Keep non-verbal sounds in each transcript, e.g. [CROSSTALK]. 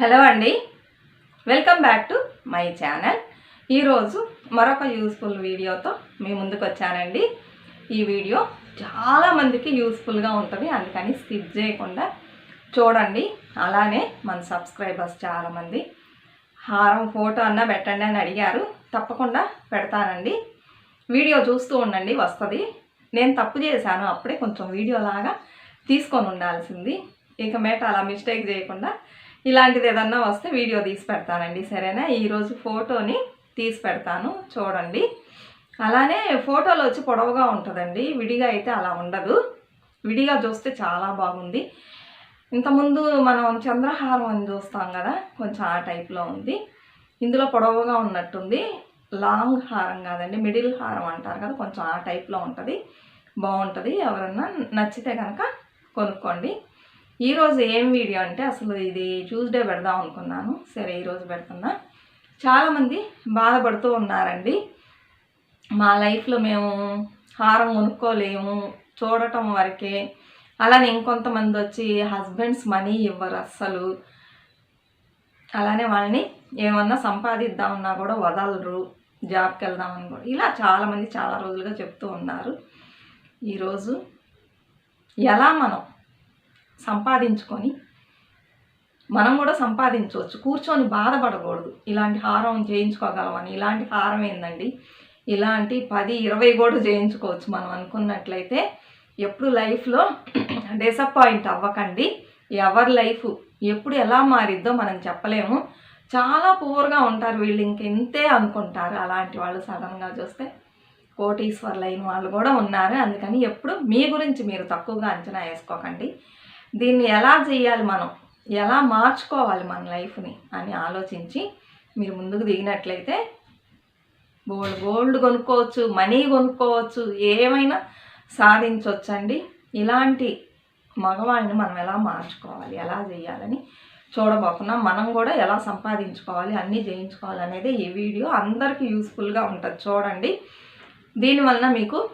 Hello అండి. Welcome back to my channel ఈరోజు మరొక యూస్ఫుల్ వీడియోతో మీ ముందుకు వచ్చానండి. ఈ వీడియో చాలామందికి యూస్ఫుల్గా ఉంటుంది అందుకని స్కిప్ చేయకుండా చూడండి. అలానే మన సబ్స్క్రైబర్స్ చాలామంది హారం ఫోటో అన్నా పెట్టండి అని అడిగారు. తప్పకుండా పెడతానండి. వీడియో చూస్తూ ఉండండి వస్తుంది. నేను తప్పు చేశాను అప్పుడే కొంచెం వీడియో లాగా తీసుకొని ఉండాల్సింది. ఇక మేట అలా మిస్టేక్ చేయకుండా ఇలాంటిది ఏదన్నా వస్తే వీడియో తీసి పెడతానండి సరేనా? ఈరోజు ఫోటోని తీసి పెడతాను చూడండి. అలానే ఫోటోలు వచ్చి పొడవుగా ఉంటుందండి విడిగా అయితే అలా ఉండదు. విడిగా చూస్తే చాలా బాగుంది. ఇంతకుముందు మనం చంద్రహారం అని చూస్తాం కదా కొంచెం ఆ టైప్లో ఉంది. ఇందులో పొడవుగా ఉన్నట్టుంది. లాంగ్ హారం కాదండి మిడిల్ హారం అంటారు కదా కొంచెం ఆ టైప్లో ఉంటుంది. బాగుంటుంది. ఎవరన్నా నచ్చితే కనుక కొనుక్కోండి. ఈరోజు ఏం వీడియో అంటే అసలు ఇది ట్యూస్డే పెడదాం అనుకున్నాను. సరే ఈరోజు పెడుతున్నా. చాలామంది బాధపడుతూ ఉన్నారండి. మా లైఫ్లో మేము హారం కొనుక్కోలేము చూడటం వరకే. అలానే ఇంకొంతమంది వచ్చి హస్బెండ్స్ మనీ ఇవ్వరు అస్సలు. అలానే వాళ్ళని ఏమన్నా సంపాదిద్దామన్నా కూడా వదలరు. జాబ్కి వెళ్దామని కూడా. ఇలా చాలామంది చాలా రోజులుగా చెప్తూ ఉన్నారు. ఈరోజు ఎలా మనం సంపాదించుకొని మనం కూడా సంపాదించవచ్చు. కూర్చొని బాధపడకూడదు. ఇలాంటి హారం చేయించుకోగలమని. ఇలాంటి హారం ఏందండి? ఇలాంటి పది ఇరవై కూడా చేయించుకోవచ్చు మనం అనుకున్నట్లయితే. ఎప్పుడు లైఫ్లో [CLEARS THROAT] డిసప్పాయింట్ అవ్వకండి. ఎవరి లైఫ్ ఎప్పుడు ఎలా మారిద్దో మనం చెప్పలేము. చాలా పూర్గా ఉంటారు వీళ్ళు ఇంకెంతే అనుకుంటారు. అలాంటి వాళ్ళు సడన్గా చూస్తే కోటీశ్వర్లు అయిన వాళ్ళు కూడా ఉన్నారు. అందుకని ఎప్పుడు మీ గురించి మీరు తక్కువగా అంచనా వేసుకోకండి. దీన్ని ఎలా చేయాలి మనం? ఎలా మార్చుకోవాలి మన లైఫ్ని అని ఆలోచించి మీరు ముందుకు దిగినట్లయితే గోల్డ్ గోల్డ్ కొనుక్కోవచ్చు మనీ కొనుక్కోవచ్చు ఏమైనా సాధించవచ్చండి ఇలాంటి మగవాళ్ళని మనం ఎలా మార్చుకోవాలి? ఎలా చేయాలని చూడబోకున్నా మనం కూడా ఎలా సంపాదించుకోవాలి? అన్నీ చేయించుకోవాలి అనేది ఈ వీడియో అందరికీ యూస్ఫుల్గా ఉంటుంది. చూడండి. దీనివలన మీకు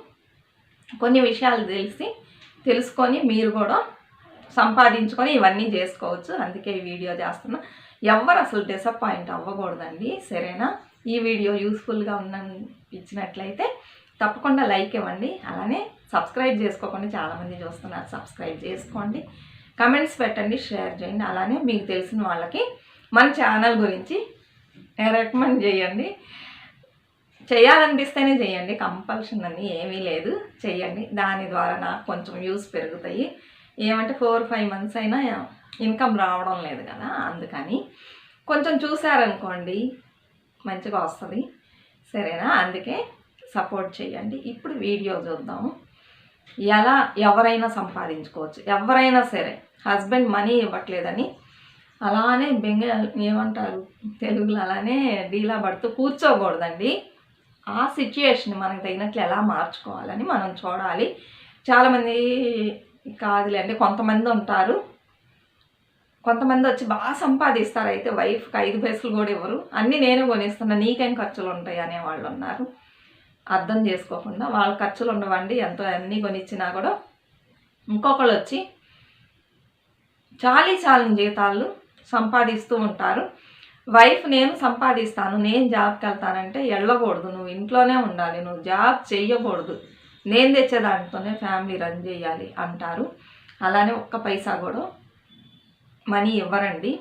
కొన్ని విషయాలు తెలిసి తెలుసుకొని మీరు కూడా సంపాదించుకొని ఇవన్నీ చేసుకోవచ్చు. అందుకే ఈ వీడియో చేస్తున్నా. ఎవరు అసలు డిసప్పాయింట్ అవ్వకూడదండి. సరేనా? ఈ వీడియో యూస్ఫుల్గా ఉన్న ఇచ్చినట్లయితే తప్పకుండా లైక్ ఇవ్వండి. అలానే సబ్స్క్రైబ్ చేసుకోకుండా చాలామంది చూస్తున్నారు. సబ్స్క్రైబ్ చేసుకోండి. కమెంట్స్ పెట్టండి షేర్ చేయండి. అలానే మీకు తెలిసిన వాళ్ళకి మన ఛానల్ గురించి రికమెండ్ చేయండి. చేయాలనిపిస్తేనే చేయండి. కంపల్షన్ అని ఏమీ లేదు. చేయండి. దాని ద్వారా నాకు కొంచెం వ్యూస్ పెరుగుతాయి. ఏమంటే ఫోర్ ఫైవ్ మంత్స్ అయినా ఇన్కమ్ రావడం లేదు కదా అందుకని కొంచెం చూసారనుకోండి మంచిగా వస్తుంది. సరేనా? అందుకే సపోర్ట్ చేయండి. ఇప్పుడు వీడియో చూద్దాము. ఎలా ఎవరైనా సంపాదించుకోవచ్చు. ఎవరైనా సరే హస్బెండ్ మనీ ఇవ్వట్లేదని అలానే బెంగ ఏమంటారు? తెలుగులో అలానే డీలా పడుతూ కూర్చోకూడదండి. ఆ సిచ్యుయేషన్ మనకు తగినట్లు ఎలా మార్చుకోవాలని మనం చూడాలి. చాలామంది కాదులే అంటే కొంతమంది ఉంటారు. కొంతమంది వచ్చి బాగా సంపాదిస్తారు. అయితే వైఫ్కి ఐదు పైసలు కూడా ఇవ్వరు. అన్నీ నేను కొనిస్తున్నా నీకేం ఖర్చులు ఉంటాయి అనే వాళ్ళు ఉన్నారు. అర్థం చేసుకోకుండా వాళ్ళ ఖర్చులు ఉండవండి. ఎంతో అన్నీ కొనిచ్చినా కూడా ఇంకొకళ్ళు వచ్చి చాలీ చాలని జీతాలు సంపాదిస్తూ ఉంటారు. వైఫ్ నేను సంపాదిస్తాను నేను జాబ్కి వెళ్తానంటే వెళ్ళకూడదు నువ్వు ఇంట్లోనే ఉండాలి నువ్వు జాబ్ చెయ్యకూడదు. నేను తెచ్చే ఫ్యామిలీ రన్ చేయాలి అంటారు. అలానే ఒక్క పైసా కూడా మనీ ఇవ్వరండి.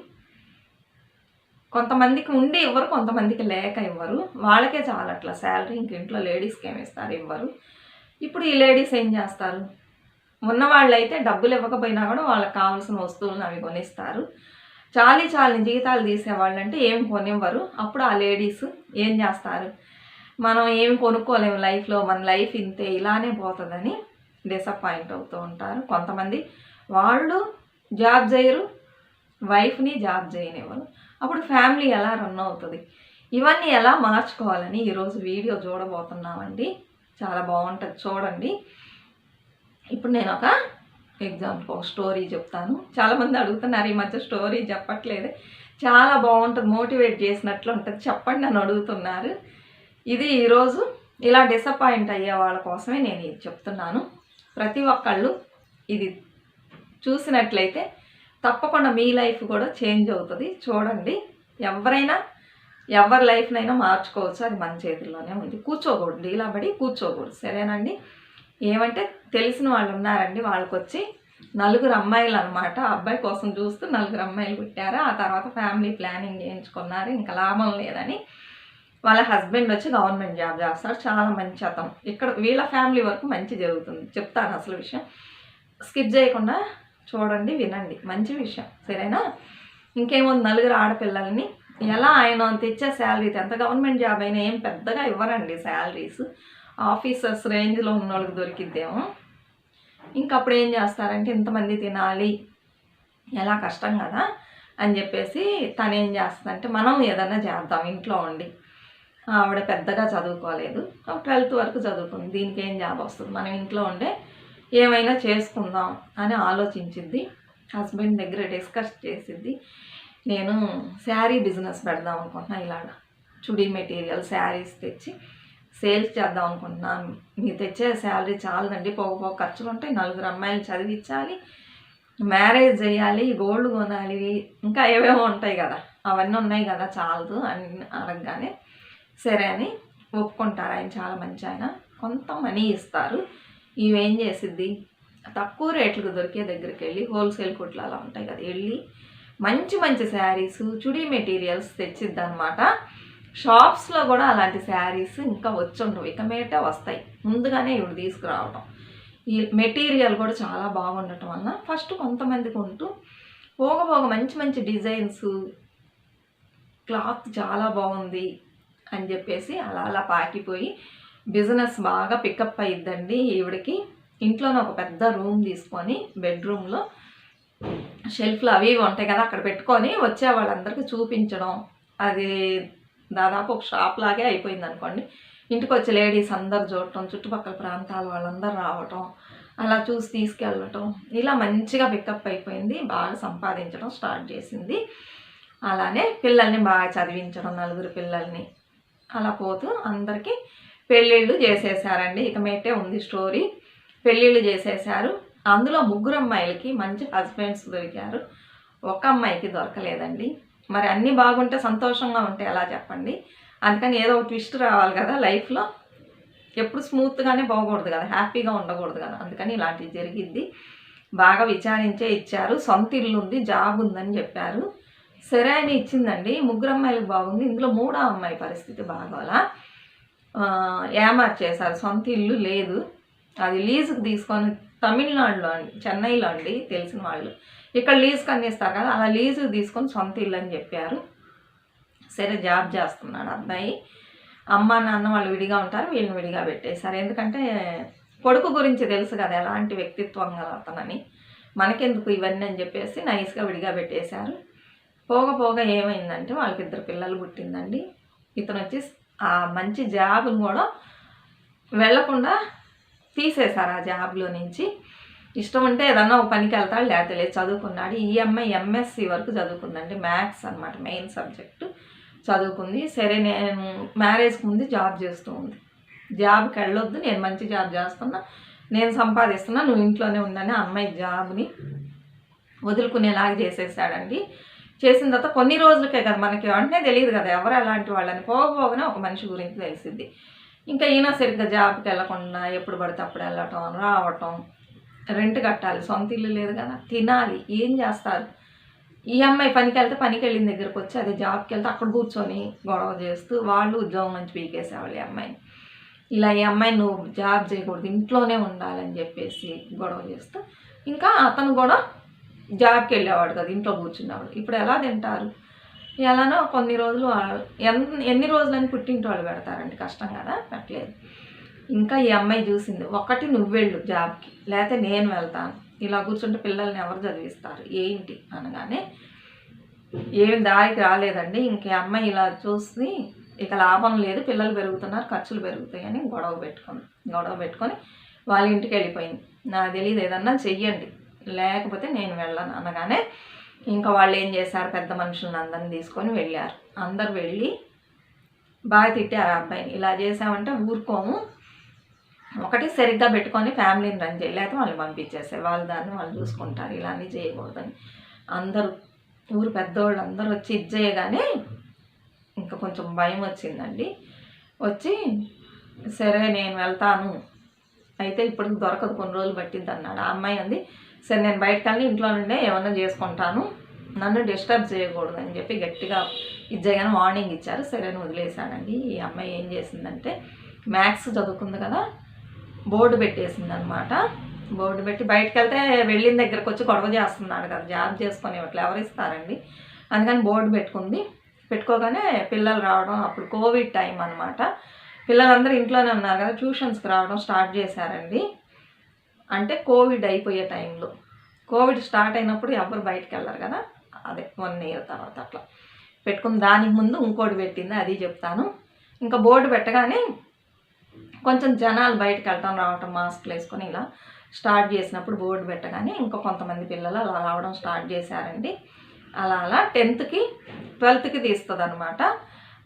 కొంతమందికి ఉండి ఇవ్వరు కొంతమందికి లేక ఇవ్వరు. వాళ్ళకే చాలా అట్లా శాలరీ ఇంక ఇంట్లో లేడీస్కి ఏమి ఇస్తారు? ఇవ్వరు. ఇప్పుడు ఈ లేడీస్ ఏం చేస్తారు? ఉన్నవాళ్ళు అయితే డబ్బులు ఇవ్వకపోయినా కూడా వాళ్ళకి కావాల్సిన వస్తువులను అవి కొనిస్తారు. చాలీ చాలని జీతాలు తీసేవాళ్ళు అంటే ఏం కొనివ్వరు. అప్పుడు ఆ లేడీస్ ఏం చేస్తారు? మనం ఏమి కొనుక్కోలేము లైఫ్లో మన లైఫ్ ఇంతే ఇలానే పోతుందని డిసప్పాయింట్ అవుతూ ఉంటారు కొంతమంది. వాళ్ళు జాబ్ చేయరు వైఫ్ని జాబ్ చేయనివ్వరు. అప్పుడు ఫ్యామిలీ ఎలా రన్ అవుతుంది? ఇవన్నీ ఎలా మార్చుకోవాలని ఈరోజు వీడియో చూడబోతున్నామండి. చాలా బాగుంటుంది చూడండి. ఇప్పుడు నేను ఒక ఎగ్జాంపుల్ ఒక స్టోరీ చెప్తాను. చాలామంది అడుగుతున్నారు ఈ మధ్య స్టోరీ చెప్పట్లేదు. చాలా బాగుంటుంది మోటివేట్ చేసినట్లు ఉంటుంది. చెప్పండి నన్ను అడుగుతున్నారు. ఇది ఈరోజు ఇలా డిసప్పాయింట్ అయ్యే వాళ్ళ కోసమే నేను ఇది చెప్తున్నాను. ప్రతి ఒక్కళ్ళు ఇది చూసినట్లయితే తప్పకుండా మీ లైఫ్ కూడా చేంజ్ అవుతుంది. చూడండి ఎవరైనా ఎవరి లైఫ్నైనా మార్చుకోవచ్చు. అది మన చేతుల్లోనే ఉంది. కూర్చోకూడదు ఇలా పడి కూర్చోకూడదు. సరేనండి? ఏమంటే తెలిసిన వాళ్ళు ఉన్నారండి వాళ్ళకి వచ్చి నలుగురు అమ్మాయిలు అనమాట అబ్బాయి కోసం చూస్తూ నలుగురు అమ్మాయిలు పుట్టారు. ఆ తర్వాత ఫ్యామిలీ ప్లానింగ్ చేయించుకున్నారు. ఇంకా లాభం లేదని వాళ్ళ హస్బెండ్ వచ్చి గవర్నమెంట్ జాబ్ చేస్తారు. చాలా మంచి అతను. ఇక్కడ వీళ్ళ ఫ్యామిలీ వరకు మంచి జరుగుతుంది. చెప్తాను అసలు విషయం. స్కిప్ చేయకుండా చూడండి వినండి. మంచి విషయం. సరేనా? ఇంకేముంది? నలుగురు ఆడపిల్లల్ని ఎలా ఆయన తెచ్చే శాలరీ ఎంత గవర్నమెంట్ జాబ్ అయినా ఏం పెద్దగా ఇవ్వరండి శాలరీస్ ఆఫీసర్స్ రేంజ్లో ఉన్న వాళ్ళకి దొరికిద్దేమో. ఇంకప్పుడు ఏం చేస్తారంటే ఇంతమంది తినాలి ఎలా కష్టం కదా అని చెప్పేసి తను ఏం చేస్తుందంటే మనం ఏదైనా చేద్దాం ఇంట్లో ఉండి. ఆవిడ పెద్దగా చదువుకోలేదు. ట్వెల్త్ వరకు చదువుకుంది. దీనికి ఏం జాబ్ వస్తుంది? మనం ఇంట్లో ఉండే ఏమైనా చేసుకుందాం అని ఆలోచించింది హస్బెండ్ దగ్గర డిస్కస్ చేసింది నేను శారీ బిజినెస్ పెడదాం అనుకుంటున్నా ఇలాగ. చుడీ మెటీరియల్ శారీస్ తెచ్చి సేల్స్ చేద్దాం అనుకుంటున్నాను. మీరు తెచ్చే శాలరీ చాలదండి. పోగ పోగ ఖర్చులు ఉంటాయి నలుగురు అమ్మాయిలు చదివించాలి. మ్యారేజ్ చేయాలి. గోల్డ్ కొనాలి. ఇంకా ఏవేవో ఉంటాయి కదా. అవన్నీ ఉన్నాయి కదా. చాలదు అని అడగగానే సరే అని ఒప్పుకుంటారు ఆయన చాలా మంచి ఆయన. కొంత మనీ ఇస్తారు. ఇవేం చేసిద్ది? తక్కువ రేట్లకు దొరికే దగ్గరికి వెళ్ళి హోల్సేల్ కొట్లు అలా ఉంటాయి కదా వెళ్ళి మంచి మంచి శారీస్ చుడీ మెటీరియల్స్ తెచ్చిద్ది అనమాట షాప్స్లో కూడా అలాంటి శారీస్ ఇంకా వచ్చి ఉండవు ఇక మీటే వస్తాయి. ముందుగానే ఇవి తీసుకురావటం. ఈ మెటీరియల్ కూడా చాలా బాగుండటం వల్ల ఫస్ట్ కొంతమందికి ఉంటూ పోగ పోగ మంచి మంచి డిజైన్స్ క్లాత్ చాలా బాగుంది అని చెప్పేసి అలా అలా పాకిపోయి బిజినెస్ బాగా పికప్ అయ్యిద్దండి ఈవిడకి. ఇంట్లోనే ఒక పెద్ద రూమ్ తీసుకొని బెడ్రూమ్లో షెల్ఫ్లు అవి ఇవి ఉంటాయి కదా అక్కడ పెట్టుకొని వచ్చే వాళ్ళందరికీ చూపించడం. అది దాదాపు ఒక షాప్ లాగే అయిపోయింది అనుకోండి. ఇంటికి వచ్చే లేడీస్ అందరు చూడటం చుట్టుపక్కల ప్రాంతాల వాళ్ళందరూ రావటం అలా చూసి తీసుకెళ్ళటం. ఇలా మంచిగా పికప్ అయిపోయింది బాగా సంపాదించడం స్టార్ట్ చేసింది. అలానే పిల్లల్ని బాగా చదివించడం నలుగురు పిల్లల్ని. అలా పోతూ అందరికీ పెళ్ళిళ్ళు చేసేసారండి ఇక మేటే ఉంది స్టోరీ. పెళ్ళిళ్ళు చేసేసారు అందులో ముగ్గురు అమ్మాయిలకి మంచి హస్బెండ్స్ దొరికారు. ఒక అమ్మాయికి దొరకలేదండి. మరి అన్నీ బాగుంటే సంతోషంగా ఉంటే ఎలా చెప్పండి? అందుకని ఏదో ఒక ట్విస్ట్ రావాలి కదా లైఫ్లో. ఎప్పుడు స్మూత్గానే పోకూడదు కదా హ్యాపీగా ఉండకూడదు కదా. అందుకని ఇలాంటివి జరిగిద్ది. బాగా విచారించే ఇచ్చారు. సొంత ఇల్లు ఉంది జాబ్ ఉందని చెప్పారు. సరే అని ఇచ్చిందండి. ముగ్గురు అమ్మాయిలకు బాగుంది. ఇందులో మూడో అమ్మాయి పరిస్థితి బాగోలా. ఏమార్చేశారు సొంత ఇల్లు లేదు. అది లీజుకు తీసుకొని తమిళనాడులో అండి చెన్నైలో అండి తెలిసిన వాళ్ళు. ఇక్కడ లీజుకి అందిస్తారు కదా అలా లీజుకు తీసుకొని సొంత ఇల్లు అని చెప్పారు. సరే జాబ్ చేస్తున్నాడు అబ్బాయి. అమ్మ నాన్న వాళ్ళు విడిగా ఉంటారు వీళ్ళని విడిగా పెట్టేశారు. ఎందుకంటే కొడుకు గురించి తెలుసు కదా ఎలాంటి వ్యక్తిత్వం గల అతనని. మనకెందుకు ఇవన్నీ అని చెప్పేసి నైస్గా విడిగా పెట్టేశారు. పోగ పోగ ఏమైందంటే వాళ్ళకి ఇద్దరు పిల్లలు పుట్టిందండి. ఇతను వచ్చి ఆ మంచి జాబ్ని కూడా వెళ్ళకుండా తీసేశారు ఆ జాబ్లో నుంచి. ఇష్టం ఉంటే ఏదన్నా ఒక పనికి వెళ్తాడు లేకపోతే లేదు చదువుకున్నాడు. ఈ అమ్మాయి ఎంఎస్సి వరకు చదువుకుందండి మ్యాథ్స్ అనమాట మెయిన్ సబ్జెక్టు చదువుకుంది. సరే నేను మ్యారేజ్కి ముందు జాబ్ చేస్తూ ఉంది. జాబ్కి వెళ్ళొద్దు నేను మంచి జాబ్ చేస్తున్నా నేను సంపాదిస్తున్నా నువ్వు ఇంట్లోనే ఉండని ఆ అమ్మాయి జాబ్ని వదులుకునేలాగా చేసేసాడండి. చేసిన తర్వాత కొన్ని రోజులకే కదా మనకి వెంటనే తెలియదు కదా ఎవరు అలాంటి వాళ్ళని. పోగపోగానే ఒక మనిషి గురించి తెలిసింది. ఇంకా ఈయన సరిగ్గా జాబ్కి వెళ్ళకుండా ఎప్పుడు పడితే అప్పుడు వెళ్ళటం రావటం రెంట్ కట్టాలి సొంత ఇల్లు లేదు కదా తినాలి ఏం చేస్తారు? ఈ అమ్మాయి పనికి వెళ్తే పనికి వెళ్ళిన దగ్గరకు వచ్చి అదే జాబ్కి వెళ్తే అక్కడ కూర్చొని గొడవ చేస్తూ వాళ్ళు ఉద్యోగం నుంచి పీకేసేవాళ్ళు ఈ అమ్మాయిని. ఇలా ఈ అమ్మాయి నువ్వు జాబ్ చేయకూడదు ఇంట్లోనే ఉండాలని చెప్పేసి గొడవ చేస్తూ ఇంకా అతను కూడా జాబ్కి వెళ్ళేవాడు కదా ఇంట్లో కూర్చునేవాడు ఇప్పుడు ఎలా తింటారు? ఎలానో కొన్ని రోజులు ఎన్ ఎన్ని రోజులని పుట్టింటి వాళ్ళు పెడతారండి? కష్టం కదా పెట్టలేదు. ఇంకా ఈ అమ్మాయి చూసింది ఒకటి నువ్వు వెళ్ళు జాబ్కి లేకపోతే నేను వెళ్తాను. ఇలా కూర్చుంటే పిల్లల్ని ఎవరు చదివిస్తారు? ఏంటి? అనగానే ఏం దారికి రాలేదండి ఇంక అమ్మాయి ఇలా చూసి ఇక లాభం లేదు పిల్లలు పెరుగుతున్నారు ఖర్చులు పెరుగుతాయని గొడవ పెట్టుకుంది. గొడవ పెట్టుకొని వాళ్ళ ఇంటికి వెళ్ళిపోయింది. నాకు తెలియదు ఏదన్నా చెయ్యండి. లేకపోతే నేను వెళ్ళను అనగానే ఇంకా వాళ్ళు ఏం చేశారు? పెద్ద మనుషులను అందరిని తీసుకొని వెళ్ళారు. అందరు వెళ్ళి బాగా తిట్టారు ఆ అబ్బాయిని. ఇలా చేసామంటే ఊరుకోము. ఒకటి సరిగ్గా పెట్టుకొని ఫ్యామిలీని రన్ చేయలేక వాళ్ళని వాళ్ళు పంపించేసే వాళ్ళు దాన్ని వాళ్ళు చూసుకుంటారు. ఇలా అన్నీ చేయకూడదని. అందరూ ఊరు పెద్దవాళ్ళు అందరూ వచ్చి ఇది చేయగానే ఇంకా కొంచెం భయం వచ్చిందండి. వచ్చి సరే నేను వెళ్తాను. అయితే ఇప్పుడు దొరకదు. కొన్ని రోజులు పట్టింది అన్నాడు. ఆ అమ్మాయి అంది సరే నేను బయటకు వెళ్ళి ఇంట్లో నుండే ఏమన్నా చేసుకుంటాను. నన్ను డిస్టర్బ్ చేయకూడదు అని చెప్పి గట్టిగా ఇచ్చేయగానే వార్నింగ్ ఇచ్చారు. సరే అని వదిలేశానండి. ఈ అమ్మాయి ఏం చేసిందంటే మ్యాథ్స్ చదువుకుంది కదా బోర్డు పెట్టేసింది అనమాట బోర్డు పెట్టి బయటకు వెళ్తే వెళ్ళిన దగ్గరకు వచ్చి గొడవ చేస్తున్నాడు కదా జాబ్ చేసుకొని ఇట్లా ఎవరు ఇస్తారండి? అందుకని బోర్డు పెట్టుకుంది. పెట్టుకోగానే పిల్లలు రావడం అప్పుడు కోవిడ్ టైం అనమాట పిల్లలందరూ ఇంట్లోనే ఉన్నారు కదా ట్యూషన్స్కి రావడం స్టార్ట్ చేశారండి. అంటే కోవిడ్ అయిపోయే టైంలో. కోవిడ్ స్టార్ట్ అయినప్పుడు ఎవరు బయటకు వెళ్ళరు కదా? అదే వన్ ఇయర్ తర్వాత అట్లా. పెట్టుకుని దానికి ముందు ఇంకోటి పెట్టింది అది చెప్తాను. ఇంకా బోర్డు పెట్టగానే కొంచెం జనాలు బయటకు వెళ్ళటం రావటం మాస్క్లు వేసుకొని ఇలా స్టార్ట్ చేసినప్పుడు బోర్డు పెట్టగానే ఇంకా కొంతమంది పిల్లలు అలా రావడం స్టార్ట్ చేశారండి. అలా అలా టెన్త్కి ట్వెల్త్కి తీస్తుంది అనమాట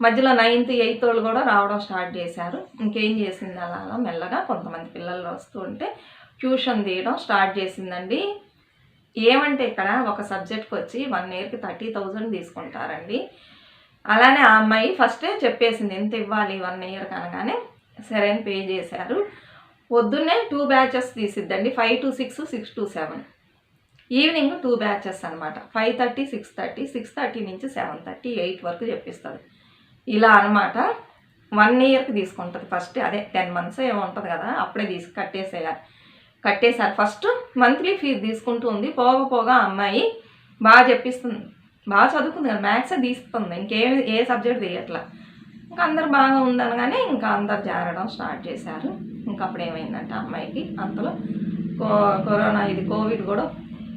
మధ్యలో నైన్త్ ఎయిత్ వాళ్ళు కూడా రావడం స్టార్ట్ చేశారు. ఇంకేం చేసింది అలా అలా మెల్లగా కొంతమంది పిల్లలు వస్తూ ఉంటే ట్యూషన్ తీయడం స్టార్ట్ చేసిందండి. ఏమంటే ఇక్కడ ఒక సబ్జెక్ట్కి వచ్చి వన్ ఇయర్కి థర్టీ థౌజండ్ తీసుకుంటారండి. అలానే ఆ అమ్మాయి ఫస్టే చెప్పేసింది ఎంత ఇవ్వాలి వన్ ఇయర్ అనగానే సరే అని పే చేశారు. పొద్దున్నే two batches తీసిద్దండి five to six six to seven. Evening two batches అనమాట five thirty six thirty six thirty నుంచి సెవెన్ థర్టీ ఎయిట్ వరకు చెప్పిస్తుంది. ఇలా అనమాట వన్ ఇయర్కి తీసుకుంటుంది ఫస్ట్ అదే టెన్ మంత్స్ ఏమో ఉంటుంది కదా అప్పుడే తీసి కట్టేసేయాలి. కట్టేశారు. ఫస్ట్ మంత్లీ ఫీజు తీసుకుంటూ ఉంది. పోగా పోగా అమ్మాయి బాగా చెప్పిస్తుంది. బాగా చదువుకుంది కదా మ్యాథ్స్ తీస్తుంది. ఇంకే ఏ సబ్జెక్ట్ తీయట్లా. ఇంకా అందరు బాగా ఉందనగానే ఇంకా అందరు జారడం స్టార్ట్ చేశారు. ఇంకా అప్పుడు ఏమైందంటే అమ్మాయికి అంతలో కరోనా ఇది కోవిడ్ కూడా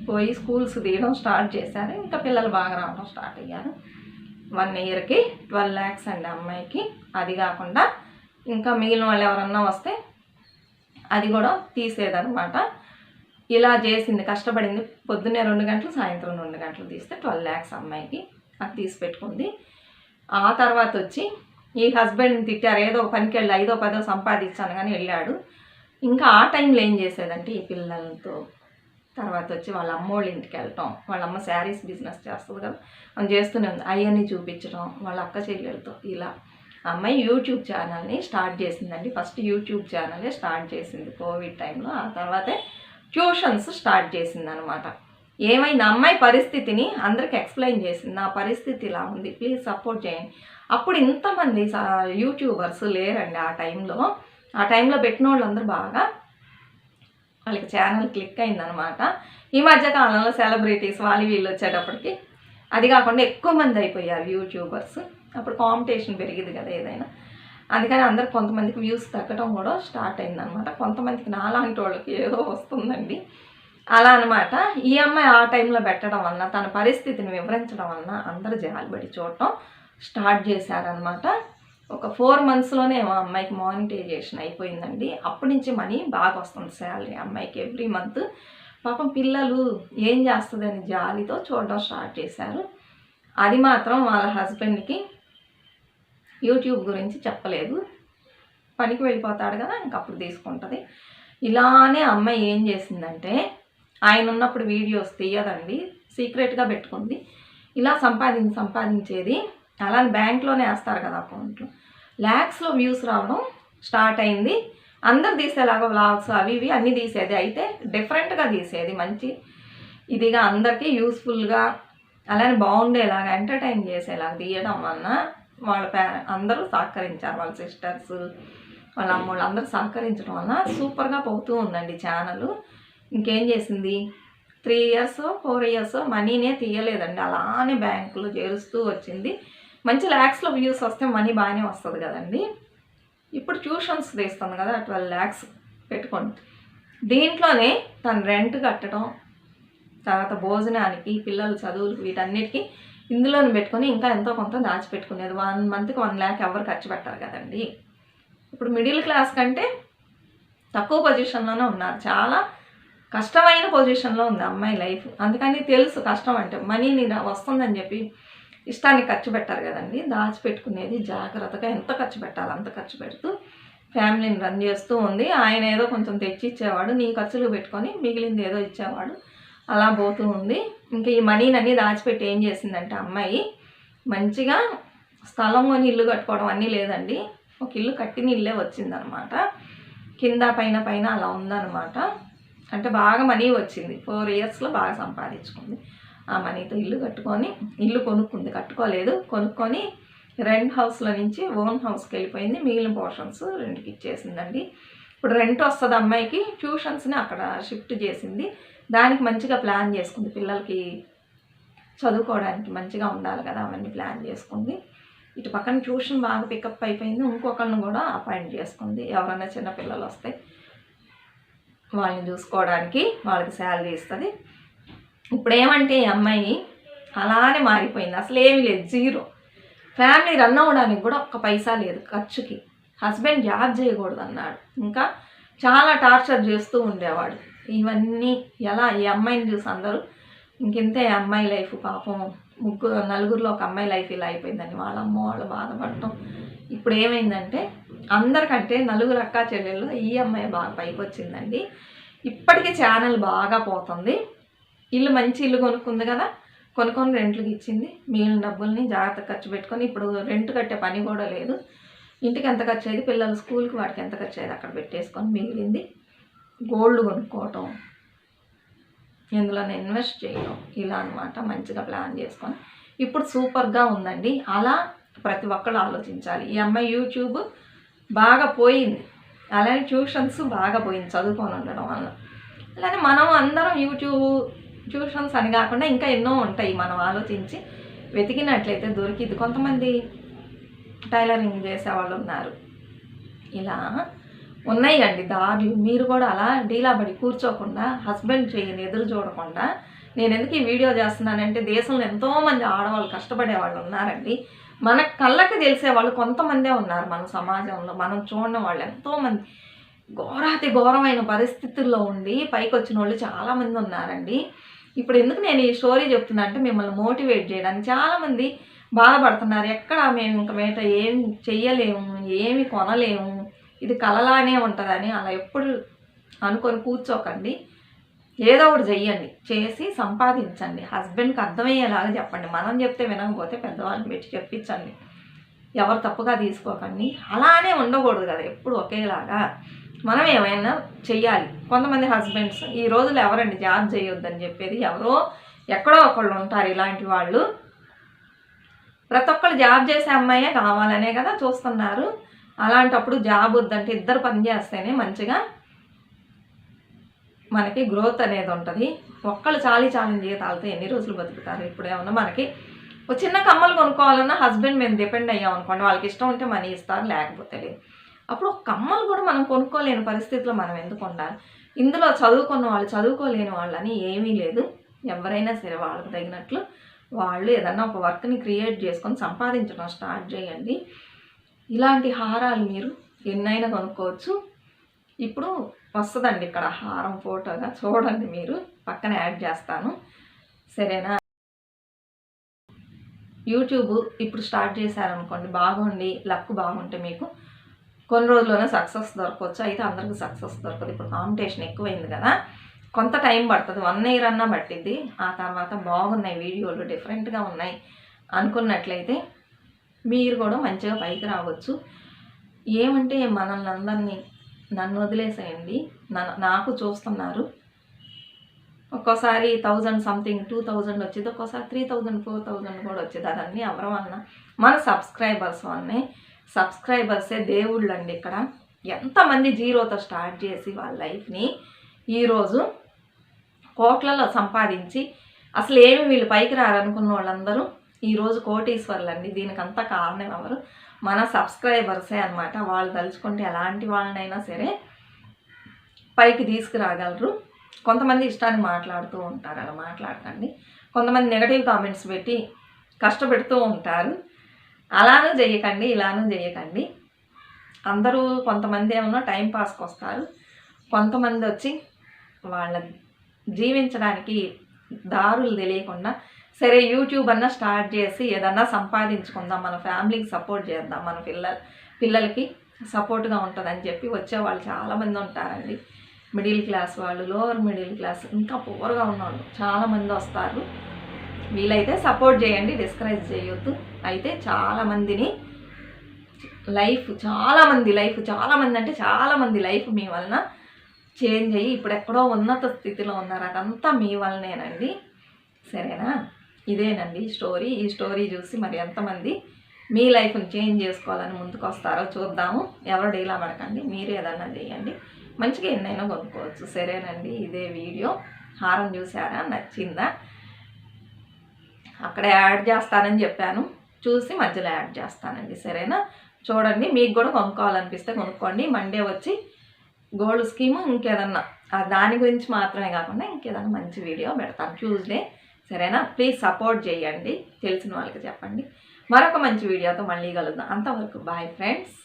పోయి స్కూల్స్ తీయడం స్టార్ట్ చేశారు. ఇంకా పిల్లలు బాగా రావడం స్టార్ట్ అయ్యారు. వన్ ఇయర్కి ట్వెల్వ్ ల్యాక్స్ అండి అమ్మాయికి. అది కాకుండా ఇంకా మిగిలిన వాళ్ళు ఎవరన్నా వస్తే అది కూడా తీసేదనమాట ఇలా చేసింది కష్టపడింది. పొద్దున్నే రెండు గంటలు సాయంత్రం రెండు గంటలు తీస్తే ట్వెల్వ్ ల్యాక్స్ అమ్మాయికి అది తీసి పెట్టుకుంది. ఆ తర్వాత వచ్చి ఈ హస్బెండ్ని తిట్టారు. ఏదో పనికి వెళ్ళి ఐదో పదో సంపాదించాను కానీ వెళ్ళాడు. ఇంకా ఆ టైంలో ఏం చేసేదంటే ఈ పిల్లలతో తర్వాత వచ్చి వాళ్ళ అమ్మోళ్ళ ఇంటికి వెళ్ళటం. వాళ్ళ అమ్మ శారీస్ బిజినెస్ చేస్తుంది కదా అని చేస్తూనే ఉంది. అవన్నీ చూపించడం వాళ్ళ అక్క చెల్లెలతో ఇలా అమ్మాయి యూట్యూబ్ ఛానల్ని స్టార్ట్ చేసిందండి. ఫస్ట్ యూట్యూబ్ ఛానలే స్టార్ట్ చేసింది కోవిడ్ టైంలో ఆ తర్వాతే ట్యూషన్స్ స్టార్ట్ చేసింది అనమాట ఏమైంది? అమ్మాయి పరిస్థితిని అందరికి ఎక్స్ప్లెయిన్ చేసింది. నా పరిస్థితి ఇలా ఉంది. ప్లీజ్ సపోర్ట్ చేయండి. అప్పుడు ఇంతమంది యూట్యూబర్స్ లేరండి ఆ టైంలో ఆ టైంలో పెట్టిన వాళ్ళందరూ బాగా వాళ్ళకి ఛానల్ క్లిక్ అయిందనమాట. ఈ మధ్య కాలంలో సెలబ్రిటీస్ వాళ్ళు వీళ్ళు వచ్చేటప్పటికి అది కాకుండా ఎక్కువ మంది అయిపోయారు యూట్యూబర్స్ అప్పుడు కాంపిటీషన్ పెరిగింది కదా ఏదైనా. అందుకని అందరు కొంతమందికి వ్యూస్ తగ్గడం కూడా స్టార్ట్ అయిందనమాట కొంతమందికి నాలాంటి వాళ్ళకి ఏదో వస్తుందండి. అలా అనమాట ఈ అమ్మాయి ఆ టైంలో పెట్టడం వలన తన పరిస్థితిని వివరించడం వలన అందరూ జాలిబడి చూడటం స్టార్ట్ చేశారనమాట ఒక ఫోర్ మంత్స్లోనే మా అమ్మాయికి మానిటైజేషన్ అయిపోయిందండి. అప్పటి నుంచి మనీ బాగా వస్తుంది శాలరీ అమ్మాయికి ఎవ్రీ మంత్. పాపం పిల్లలు ఏం చేస్తుందని జాలితో చూడడం స్టార్ట్ చేశారు. అది మాత్రం వాళ్ళ హస్బెండ్కి యూట్యూబ్ గురించి చెప్పలేదు. పనికి వెళ్ళిపోతాడు కదా ఇంక అప్పుడు తీసుకుంటుంది. ఇలానే అమ్మాయి ఏం చేసిందంటే ఆయన ఉన్నప్పుడు వీడియోస్ తీయదండి సీక్రెట్గా పెట్టుకుంది. ఇలా సంపాదించి సంపాదించేది అలానే బ్యాంక్లోనే వేస్తారు కదా అకౌంట్లో. ల్యాక్స్లో వ్యూస్ రావడం స్టార్ట్ అయింది. అందరు తీసేలాగా వ్లాగ్స్ అవి ఇవి అన్నీ తీసేది. అయితే డిఫరెంట్గా తీసేది మంచి. ఇదిగా అందరికీ యూస్ఫుల్గా అలానే బాగుండేలాగా ఎంటర్టైన్ చేసేలాగా తీయడం వలన వాళ్ళ పే అందరూ సహకరించారు వాళ్ళ సిస్టర్స్ వాళ్ళ అమ్మోళ్ళు అందరూ సహకరించడం వల్ల సూపర్గా పోతూ ఉందండి ఛానల్. ఇంకేం చేసింది? త్రీ ఇయర్స్ ఫోర్ ఇయర్స్ మనీనే తీయలేదండి. అలానే బ్యాంకులో చేరుస్తూ వచ్చింది. మంచి ల్యాక్స్లో వ్యూస్ వస్తే మనీ బాగానే వస్తుంది కదండి. ఇప్పుడు ట్యూషన్స్ తీస్తుంది కదా ట్వెల్వ్ ల్యాక్స్ పెట్టుకోండి. దీంట్లోనే తను రెంట్ కట్టడం తర్వాత భోజనానికి పిల్లలు చదువులకు వీటన్నిటికీ ఇందులోనే పెట్టుకొని ఇంకా ఎంతో కొంత దాచిపెట్టుకునేది. వన్ మంత్కి వన్ ల్యాక్ ఎవరు ఖర్చు పెట్టారు కదండి. ఇప్పుడు మిడిల్ క్లాస్ కంటే తక్కువ పొజిషన్లోనే ఉన్నారు. చాలా కష్టమైన పొజిషన్లో ఉంది అమ్మాయి లైఫ్ అందుకని తెలుసు కష్టం అంటే మనీని వస్తుందని చెప్పి ఇష్టానికి ఖర్చు పెట్టారు కదండి. దాచిపెట్టుకునేది జాగ్రత్తగా ఎంత ఖర్చు పెట్టాలి అంత ఖర్చు పెడుతూ ఫ్యామిలీని రన్ చేస్తూ ఉంది. ఆయన ఏదో కొంచెం తెచ్చి ఇచ్చేవాడు. నీ ఖర్చులు పెట్టుకొని మిగిలింది ఏదో ఇచ్చేవాడు. అలా పోతూ ఉంది. ఇంకా ఈ మనీనన్నీ దాచిపెట్టి ఏం చేసిందంటే అమ్మాయి మంచిగా స్థలం కొని ఇల్లు కట్టుకోవడం అన్నీ లేదండి. ఒక ఇల్లు కట్టిన ఇల్లే వచ్చిందనమాట. కింద పైన పైన అలా ఉందన్నమాట అంటే బాగా మనీ వచ్చింది. ఫోర్ ఇయర్స్లో బాగా సంపాదించుకుంది. ఆ మనీతో ఇల్లు కట్టుకొని ఇల్లు కొనుక్కుంది. కట్టుకోలేదు. కొనుక్కొని రెంట్ హౌస్లో నుంచి ఓన్ హౌస్కి వెళ్ళిపోయింది. మిగిలిన పోర్షన్స్ రెంట్కి ఇచ్చేసిందండి. ఇప్పుడు రెంట్ వస్తుంది అమ్మాయికి. ట్యూషన్స్ని అక్కడ షిఫ్ట్ చేసింది. దానికి మంచిగా ప్లాన్ చేసుకుంది. పిల్లలకి చదువుకోవడానికి మంచిగా ఉండాలి కదా అవన్నీ ప్లాన్ చేసుకుంది. ఇటు పక్కన ట్యూషన్ బాగా పికప్ అయిపోయింది. ఇంకొకరిని కూడా అపాయింట్ చేసుకుంది. ఎవరైనా చిన్న పిల్లలు వస్తే వాళ్ళని చూసుకోవడానికి వాళ్ళకి శాలరీ ఇస్తుంది. ఇప్పుడు ఏమంటే ఈ అమ్మాయి అలానే మారిపోయింది. అసలు ఏమీ లేదు. జీరో. ఫ్యామిలీ రన్ అవ్వడానికి కూడా ఒక్క పైసా లేదు ఖర్చుకి. హస్బెండ్ జాబ్ చేయకూడదు అన్నాడు ఇంకా చాలా టార్చర్ చేస్తూ ఉండేవాడు. ఇవన్నీ ఎలా ఈ అమ్మాయిని చూసి అందరూ ఇంకెంతే అమ్మాయి లైఫ్ పాపం. ముగ్గురు నలుగురిలో ఒక అమ్మాయి లైఫ్ ఇలా అయిపోయిందని వాళ్ళ అమ్మ వాళ్ళు బాధపడటం. ఇప్పుడు ఏమైందంటే అందరికంటే నలుగురు అక్క చెల్లెళ్ళు ఈ అమ్మాయి బాగా పైకి వచ్చిందండి ఇప్పటికీ ఛానల్ బాగా పోతుంది. ఇల్లు మంచి ఇల్లు కొనుక్కుంది కదా. కొనుక్కొని రెంట్లకు ఇచ్చింది. మిగిలిన డబ్బుల్ని జాగ్రత్త ఖర్చు పెట్టుకొని ఇప్పుడు రెంట్ కట్టే పని కూడా లేదు. ఇంటికి ఎంత ఖర్చు అయ్యేది? పిల్లల స్కూల్కి వాటికి ఎంత ఖర్చు అయ్యేది? అక్కడ పెట్టేసుకొని మిగిలింది. గోల్డ్ కొనుక్కోవటం. ఎందులోనే ఇన్వెస్ట్ చేయడం ఇలా అనమాట మంచిగా ప్లాన్ చేసుకొని. ఇప్పుడు సూపర్గా ఉందండి. అలా ప్రతి ఒక్కరు ఆలోచించాలి. ఈ అమ్మాయి యూట్యూబ్ బాగా పోయింది. అలానే ట్యూషన్స్ బాగా పోయింది చదువుకొని ఉండడం వల్ల. అలానే మనం అందరం యూట్యూబ్ ట్యూషన్స్ అని కాకుండా ఇంకా ఎన్నో ఉంటాయి మనం ఆలోచించి. వెతికినట్లయితే దొరికింది కొంతమంది టైలరింగ్ చేసేవాళ్ళు ఉన్నారు. ఇలా ఉన్నాయి అండి దారులు మీరు కూడా అలా డీలాబడి కూర్చోకుండా హస్బెండ్ చేయని ఎదురు చూడకుండా నేను ఎందుకు ఈ వీడియో చేస్తున్నానంటే దేశంలో ఎంతోమంది ఆడవాళ్ళు కష్టపడే వాళ్ళు ఉన్నారండి. మన కళ్ళకి తెలిసే వాళ్ళు కొంతమందే ఉన్నారు మన సమాజంలో. మనం చూడని వాళ్ళు ఎంతోమంది. ఘోరాతి ఘోరమైన పరిస్థితుల్లో ఉండి పైకి వచ్చిన వాళ్ళు చాలామంది ఉన్నారండి. ఇప్పుడు ఎందుకు నేను ఈ స్టోరీ చెప్తున్నా అంటే మిమ్మల్ని మోటివేట్ చేయడానికి చాలామంది బాధపడుతున్నారు. ఎక్కడ మేము ఇంక మేట ఏం చెయ్యలేము ఏమి కొనలేము ఇది కలలానే ఉంటుందని అలా ఎప్పుడు అనుకొని కూర్చోకండి. ఏదో ఒకటి చెయ్యండి. చేసి సంపాదించండి. హస్బెండ్కి అర్థమయ్యేలాగా చెప్పండి. మనం చెప్తే వినకపోతే పెద్దవాళ్ళని పెట్టి చెప్పించండి. ఎవరు తప్పుగా తీసుకోకండి. అలానే ఉండకూడదు కదా ఎప్పుడు ఒకేలాగా. మనం ఏమైనా చెయ్యాలి. కొంతమంది హస్బెండ్స్ ఈ రోజులు ఎవరండి జాబ్ చేయొద్దని చెప్పేది? ఎవరో ఎక్కడో ఒకళ్ళు ఉంటారు ఇలాంటి వాళ్ళు. ప్రతి ఒక్కళ్ళు జాబ్ చేసే అమ్మాయే కావాలనే కదా చూస్తున్నారు. అలాంటప్పుడు జాబ్ వద్దంటే ఇద్దరు పని చేస్తేనే మంచిగా మనకి గ్రోత్ అనేది ఉంటుంది. ఒక్కళ్ళు చాలీ చాలని జీతాలతో ఎన్ని రోజులు బతుకుతారు? ఇప్పుడు ఏమన్నా మనకి ఒక చిన్న కమ్మలు కొనుక్కోవాలన్నా హస్బెండ్ మేము డిపెండ్ అయ్యాం అనుకోండి వాళ్ళకి ఇష్టం ఉంటే మనీ ఇస్తారు లేకపోతే లేదు. అప్పుడు ఒక కమ్మలు కూడా మనం కొనుక్కోలేని పరిస్థితిలో మనం ఎందుకు ఉండాలి? ఇందులో చదువుకున్న వాళ్ళు చదువుకోలేని వాళ్ళని ఏమీ లేదు. ఎవరైనా సరే వాళ్ళకి తగినట్లు వాళ్ళు ఏదన్నా ఒక వర్క్ని క్రియేట్ చేసుకొని సంపాదించడం స్టార్ట్ చేయండి. ఇలాంటి హారాలు మీరు ఎన్నైనా కొనుక్కోవచ్చు. ఇప్పుడు వస్తుందండి ఇక్కడ హారం ఫోటోగా చూడండి మీరు. పక్కన యాడ్ చేస్తాను. సరేనా? యూట్యూబ్ ఇప్పుడు స్టార్ట్ చేశారనుకోండి బాగుండి లక్ బాగుంటే మీకు కొన్ని రోజుల్లోనే సక్సెస్ దొరకవచ్చు అయితే అందరికీ సక్సెస్ దొరకదు. ఇప్పుడు కాంపిటీషన్ ఎక్కువైంది కదా. కొంత టైం పడుతుంది. వన్ ఇయర్ అన్నా పట్టింది ఆ తర్వాత బాగున్నాయి. వీడియోలు డిఫరెంట్గా ఉన్నాయి అనుకున్నట్లయితే మీరు కూడా మంచిగా పైకి రావచ్చు. ఏమంటే మనల్ని అందరినీ నన్ను వదిలేసేయండి. నన్ను నాకు చూస్తున్నారు. ఒక్కోసారి థౌజండ్ సంథింగ్ టూ థౌజండ్ వచ్చేది. ఒక్కోసారి త్రీ థౌజండ్ ఫోర్ థౌజండ్ కూడా వచ్చేది. అదన్నీ ఎవరి వలన? మన సబ్స్క్రైబర్స్ వల్లనే సబ్స్క్రైబర్సే దేవుళ్ళు అండి ఇక్కడ. ఎంతమంది జీరోతో స్టార్ట్ చేసి వాళ్ళ లైఫ్ని ఈరోజు కోట్లలో సంపాదించి అసలు ఏమి వీళ్ళు పైకి రారనుకున్న వాళ్ళందరూ ఈరోజు కోటీశ్వర్లండి. దీనికంతా కారణం ఎవరు? మన సబ్స్క్రైబర్సే అనమాట వాళ్ళు తలుచుకుంటే ఎలాంటి వాళ్ళనైనా సరే పైకి తీసుకురాగలరు. కొంతమంది ఇష్టాన్ని మాట్లాడుతూ ఉంటారు. అలా మాట్లాడకండి. కొంతమంది నెగటివ్ కామెంట్స్ పెట్టి కష్టపెడుతూ ఉంటారు. అలానూ చేయకండి ఇలానూ చేయకండి అందరూ కొంతమంది ఏమన్నా టైం పాస్కి వస్తారు కొంతమంది వచ్చి వాళ్ళ జీవించడానికి దారులు తెలియకుండా సరే యూట్యూబ్ అన్నా స్టార్ట్ చేసి ఏదన్నా సంపాదించుకుందాం మన ఫ్యామిలీకి సపోర్ట్ చేద్దాం మన పిల్ల పిల్లలకి సపోర్ట్గా ఉంటుందని చెప్పి వచ్చే వాళ్ళు చాలామంది ఉంటారండి. మిడిల్ క్లాస్ వాళ్ళు లోవర్ మిడిల్ క్లాస్ ఇంకా పూర్గా ఉన్నవాళ్ళు చాలామంది వస్తారు. వీలైతే సపోర్ట్ చేయండి డిస్కరేజ్ చేయొద్దు. అయితే చాలామందిని లైఫ్ చాలామంది లైఫ్ చాలామంది అంటే చాలామంది లైఫ్ మీ వలన చేంజ్ అయ్యి ఇప్పుడు ఎక్కడో ఉన్నత స్థితిలో ఉన్నారు అదంతా మీ వలనేనండి. సరేనా? ఇదేనండి స్టోరీ. ఈ స్టోరీ చూసి మరి ఎంతమంది మీ లైఫ్ని చేంజ్ చేసుకోవాలని ముందుకు వస్తారో చూద్దాము. ఎవరు డీలా పడకండి మీరు ఏదన్నా చేయండి. మంచిగా ఎన్నైనా కొనుక్కోవచ్చు. సరేనండి ఇదే వీడియో. హారం చూసారా? నచ్చిందా? అక్కడ యాడ్ చేస్తానని చెప్పాను. చూసి మధ్యలో యాడ్ చేస్తానండి సరేనా? చూడండి మీకు కూడా కొనుక్కోవాలనిపిస్తే కొనుక్కోండి. మండే వచ్చి గోల్డ్ స్కీము ఇంకేదన్నా. దాని గురించి మాత్రమే కాకుండా ఇంకేదన్నా మంచి వీడియో పెడతాను. ట్యూస్డే సరేనా? ప్లీజ్ సపోర్ట్ చేయండి. తెలిసిన వాళ్ళకి చెప్పండి. మరొక మంచి వీడియోతో మళ్ళీ కలుద్దాం. అంతవరకు బాయ్ ఫ్రెండ్స్